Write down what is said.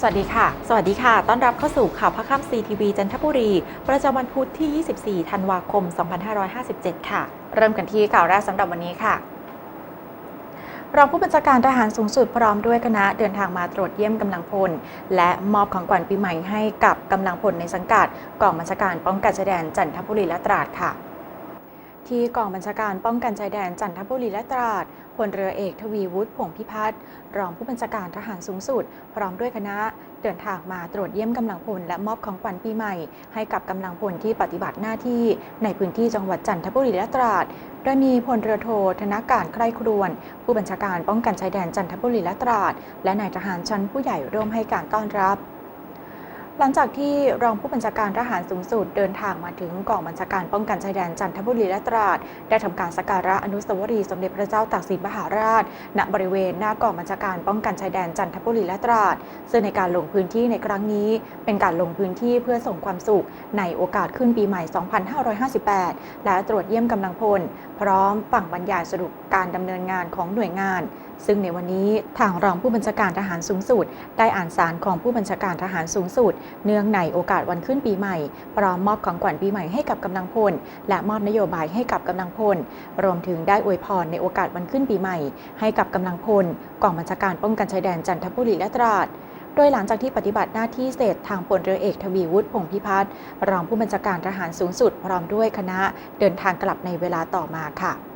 สวัสดีค่ะ สวัสดีค่ะ ต้อนรับเข้าสู่ข่าวพระค่ำซีทีวีจันทบุรี ประจำวันพุธที่ 24 ธันวาคม 2557 ค่ะ เริ่มกันที่ข่าวแรกสำหรับวันนี้ค่ะ รองผู้บัญชาการทหารสูงสุดพร้อมด้วยคณะเดินทางมาตรวจเยี่ยมกำลังพล และมอบของขวัญปีใหม่ให้กับกำลังพลในสังกัดกองบัญชาการป้องกันชายแดนจันทบุรีและตราดค่ะ ที่กองบัญชาการป้องกันชายแดนจันทบุรีและตราดพลเรือเอกทวีวุฒิผงพิพัฒน์รองผู้บัญชาการทหารสูงสุด พร้อมด้วยคณะเดินทางมาตรวจเยี่ยมกำลังพลและมอบของขวัญปีใหม่ ให้กับกำลังพลที่ปฏิบัติหน้าที่ในพื้นที่จังหวัดจันทบุรีและตราดโดยมีพลเรือโทธนการใคร่ครวน ผู้บัญชาการป้องกันชายแดนจันทบุรีและตราด และนายทหารชั้นผู้ใหญ่ร่วมให้การต้อนรับ หลังจากที่รองผู้บัญชาการทหารสูงสุดเดินทางมาถึงกองบัญชาการป้องกันชายแดนจันทบุรีและตราด ได้ทำการสักการะอนุสาวรีย์สมเด็จพระเจ้าตากสินมหาราช ณบริเวณหน้ากองบัญชาการป้องกันชายแดนจันทบุรีและตราด ซึ่งในการลงพื้นที่ในครั้งนี้ เป็นการลงพื้นที่เพื่อส่งความสุข ในโอกาสขึ้นปีใหม่ 2558 และตรวจเยี่ยมกำลังพล พร้อมฟังบรรยายสรุปการดำเนินงานของหน่วยงาน ซึ่งในวันนี้ทางรองผู้บัญชาการทหารสูงสุด ได้อ่านสารของผู้บัญชาการทหารสูงสุดเนื่องในโอกาสวันขึ้นปีใหม่ พร้อมมอบของขวัญปีใหม่ให้กับกำลังพล และมอบนโยบายให้กับกำลังพล รวมถึงได้อวยพรในโอกาสวันขึ้นปีใหม่ ให้กับกำลังพลกองบัญชาการป้องกันชายแดนจันทบุรีและตราดโดยหลังจากที่ปฏิบัติหน้าที่เสร็จทางพลเรือเอกทวีวุฒิพงพิพัฒน์รองผู้บัญชาการทหารสูงสุด พร้อมด้วยคณะเดินทางกลับในเวลาต่อมาค่ะ